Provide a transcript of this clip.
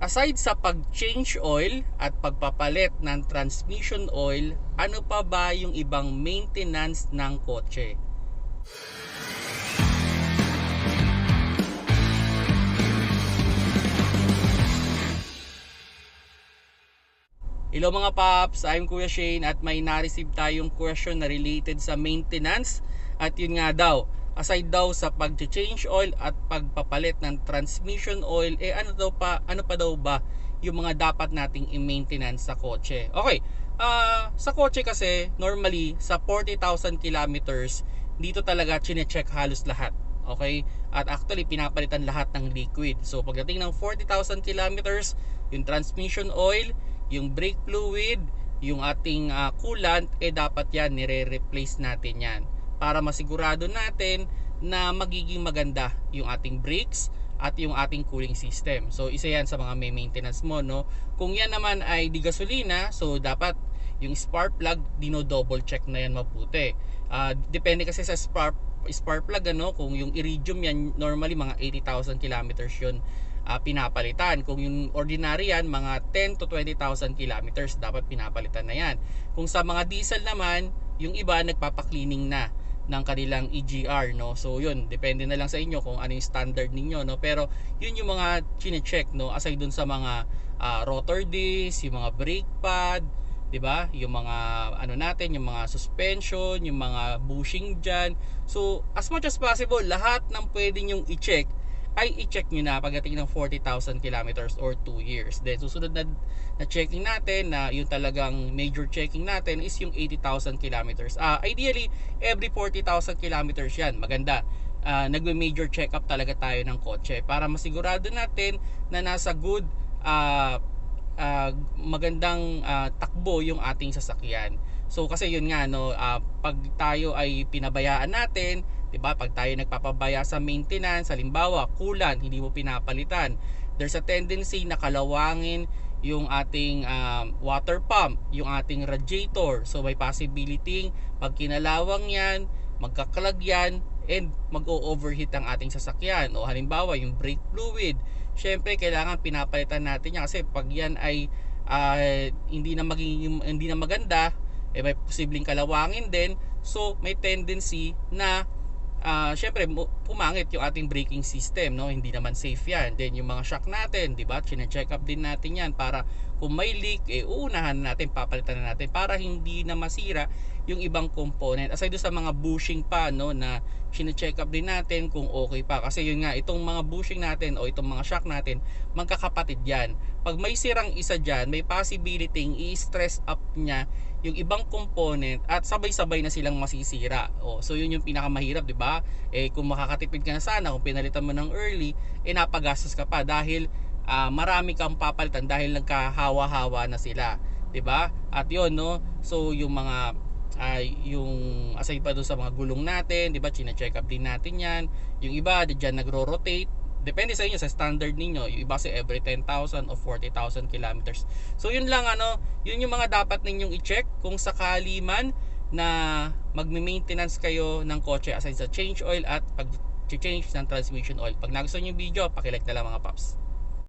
Aside sa pag-change oil at pagpapalit ng transmission oil, ano pa ba yung ibang maintenance ng kotse? Hello mga paps, I'm Kuya Shane at may na-receive tayong question na related sa maintenance at yun nga daw, aside daw sa pag-change oil at pagpapalit ng transmission oil, eh ano daw pa, ano pa daw ba yung mga dapat nating i-maintenance sa kotse? Okay, ah sa kotse kasi, normally, sa 40,000 kilometers, dito talaga chine-check halos lahat. Okay? At actually, pinapalitan lahat ng liquid. So, pagdating ng 40,000 kilometers, yung transmission oil, yung brake fluid, yung ating ah, coolant, eh dapat yan, nire-replace natin yan. Para masigurado natin na magiging maganda yung ating brakes at yung ating cooling system. So, isa yan sa mga may maintenance mo, no? Kung yan naman ay di gasolina, so dapat yung spark plug, dino-double check na yan mabuti. Ah, depende kasi sa spark spark plug ano kung yung iridium yan normally mga 80,000 kilometers yun ah, pinapalitan kung yung ordinary yan mga 10 to 20,000 kilometers dapat pinapalitan na yan kung sa mga diesel naman yung iba nagpapa-cleaning na ng kanilang EGR no so yun depende na lang sa inyo kung ano yung standard ninyo no pero yun yung mga chine-check no aside dun sa mga ah, rotor disc yung mga brake pad 'di ba? Yung mga ano natin, yung mga suspension, yung mga bushing diyan. So, as much as possible, lahat ng pwedeng yung i-check ay i-check nyo na pagdating ng 40,000 kilometers or 2 years. Then, susunod na, na checking natin na yung talagang major checking natin is yung 80,000 kilometers. Ah, ideally, every 40,000 kilometers yan. Maganda. Ah, nagme-major check-up talaga tayo ng kotse para masigurado natin na nasa good ah, ah, magandang ah, takbo yung ating sasakyan. So kasi yun nga no, ah, pag tayo ay pinabayaan natin, 'di ba? Pag tayo nagpapabaya sa maintenance, halimbawa, coolant hindi mo pinapalitan, there's a tendency na kalawangin yung ating ah, water pump, yung ating radiator. So may possibility pag kinalawang 'yan, magkaklag yan and mag-o-overheat ang ating sasakyan. O halimbawa, yung brake fluid. Syempre, kailangan pinapalitan natin yan kasi pag yan ay ah, hindi na maging hindi na maganda, eh may posibleng kalawangin din. So, may tendency na ah syempre pumangit yung ating braking system no? Hindi naman safe yan. Then yung mga shock natin di ba? Chine-check up din natin yan para kung may leak eh uunahan natin papalitan na natin para hindi na masira yung ibang component. Aside sa mga bushing pa no na chine-check up din natin kung okay pa. Kasi yun nga itong mga bushing natin o itong mga shock natin magkakapatid yan. Pag may sirang isa dyan may possibility i-stress up niya yung ibang component at sabay-sabay na silang masisira. Oh, so yun yung pinakamahirap, 'di ba? Eh kung makakatipid ka na sana kung pinalitan mo ng early, eh ka pa dahil ah, marami kang papalitan dahil nagkahawa-hawa na sila, 'di ba? At yun no. So yung mga ay yung aside pa doon sa mga gulong natin, 'di ba? Chine-check up din natin 'yan. Yung iba diyan nagro-rotate depende sa inyo sa standard ninyo yung iba kasi every 10,000 o 40,000 kilometers so yun lang ano yun yung mga dapat ninyong i-check kung sakali man na magme-maintenance kayo ng kotse aside sa change oil at pag change ng transmission oil. Pag nagustuhan yung video pakilike na lang mga paps